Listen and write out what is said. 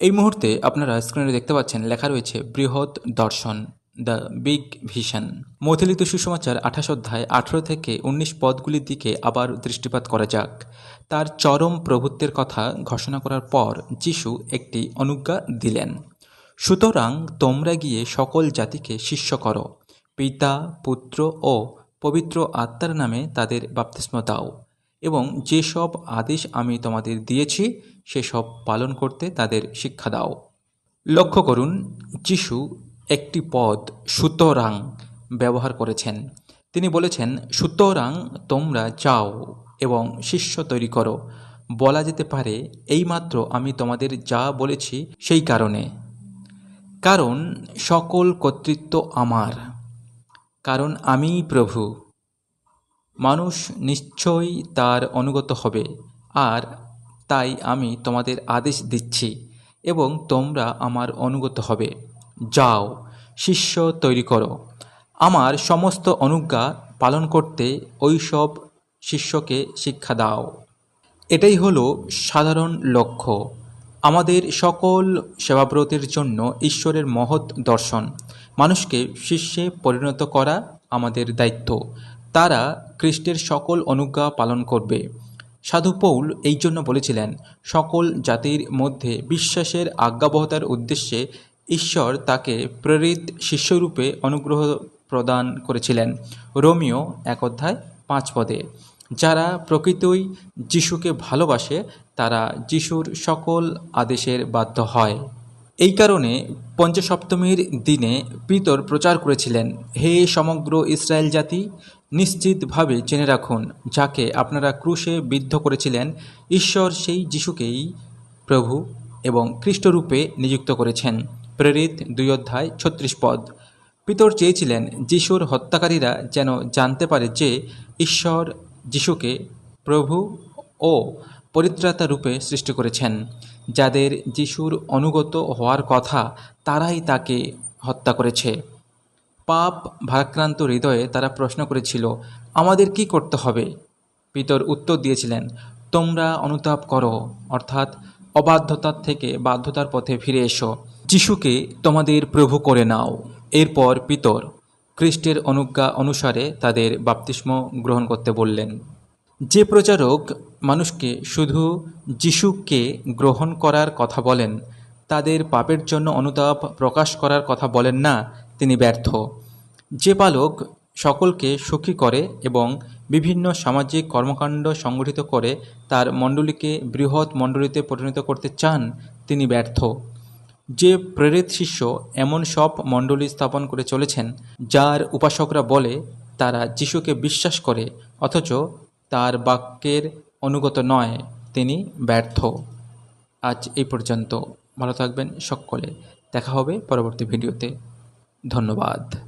এই মুহূর্তে আপনারা স্ক্রিনে দেখতে পাচ্ছেন লেখা রয়েছে, বৃহৎ দর্শন, দ্য বিগ ভিশন। মথিলিত সুসমাচার আঠাশ অধ্যায় আঠারো থেকে উনিশ পদগুলির দিকে আবার দৃষ্টিপাত করা যাক। তার চরম প্রভুত্বের কথা ঘোষণা করার পর যিশু একটি অনুজ্ঞা দিলেন, সুতরাং তোমরা গিয়ে সকল জাতিকে শিষ্য করো। পিতা, পুত্র ও পবিত্র আত্মার নামে তাদের বাপ্তিস্ম দাও। এবং যেসব আদেশ আমি তোমাদের দিয়েছি, সেসব পালন করতে তাদের শিক্ষা দাও। লক্ষ্য করুন, যিশু একটি পদ সুতরাং ব্যবহার করেছেন। তিনি বলেছেন সুতরাং তোমরা যাও এবং শিষ্য তৈরি করো। বলা যেতে পারে, এইমাত্র আমি তোমাদের যা বলেছি সেই কারণে। কারণ সকল কর্তৃত্ব আমার। কারণ আমিই প্রভু। মানুষ নিশ্চয়ই তার অনুগত হবে, আর তাই আমি তোমাদের আদেশ দিচ্ছি এবং তোমরা আমার অনুগত হবে। যাও, শিষ্য তৈরি করো। আমার সমস্ত অনুজ্ঞা পালন করতে ওইসব শিষ্যকে শিক্ষা দাও। এটাই হলো সাধারণ লক্ষ্য। আমাদের সকল সেবাব্রতের জন্য ঈশ্বরের মহৎ দর্শন, মানুষকে শিষ্যে পরিণত করা আমাদের দায়িত্ব। তারা খ্রিস্টের সকল অনুজ্ঞা পালন করবে। সাধু পৌল এই জন্য বলেছিলেন, সকল জাতির মধ্যে বিশ্বাসের আজ্ঞাবহতার উদ্দেশ্যে ঈশ্বর তাকে প্রেরিত শিষ্যরূপে অনুগ্রহ প্রদান করেছিলেন। রোমিও এক অধ্যায় পাঁচ পদে। যারা প্রকৃতই যিশুকে ভালোবাসে, তারা যিশুর সকল আদেশের বাধ্য হয়। এই কারণে পঞ্চসপ্তমীর দিনে পিতর প্রচার করেছিলেন, হে সমগ্র ইসরায়েল জাতি, নিশ্চিতভাবে জেনে রাখুন, যাকে আপনারা ক্রুশে বিদ্ধ করেছিলেন, ঈশ্বর সেই যিশুকেই প্রভু এবং খ্রিস্টরূপে নিযুক্ত করেছেন। প্রেরিত দুই অধ্যায়, ছত্রিশ পদ। পিতর চেয়েছিলেন, যিশুর হত্যাকারীরা যেন জানতে পারে যে ঈশ্বর যিশুকে প্রভু ও পরিত্রাতা রূপে সৃষ্টি করেছেন। যাদের যিশুর অনুগত হওয়ার কথা তারাই তাকে হত্যা করেছে। পাপ ভারাক্রান্ত হৃদয়ে তারা প্রশ্ন করেছিল, আমাদের কি করতে হবে? পিতর উত্তর দিয়েছিলেন, তোমরা অনুতাপ করো, অর্থাৎ অবাধ্যতার থেকে বাধ্যতার পথে ফিরে এসো। যিশুকে তোমাদের প্রভু করে নাও। এরপর পিতর খ্রিস্টের অনুজ্ঞা অনুসারে তাদের বাপ্তিস্ম গ্রহণ করতে বললেন। যে প্রচারক মানুষকে শুধু যিশুকে গ্রহণ করার কথা বলেন, তাদের পাপের জন্য অনুতাপ প্রকাশ করার কথা বলেন না, তিনি ব্যর্থ। যে পালক সকলকে সুখী করে এবং বিভিন্ন সামাজিক কর্মকাণ্ড সংগঠিত করে তার মণ্ডলীকে বৃহৎ মণ্ডলীতে পরিণত করতে চান, তিনি ব্যর্থ। যে প্রেরিত শিষ্য এমন সব মণ্ডলী স্থাপন করে চলেছেন, যার উপাসকরা বলে, তারা যিশুকে বিশ্বাস করে, অথচ তার বাক্যের অনুগত নয়, তিনি ব্যর্থ। আজ এই পর্যন্ত। ভালো থাকবেন সকলে। দেখা হবে পরবর্তী ভিডিওতে। ধন্যবাদ।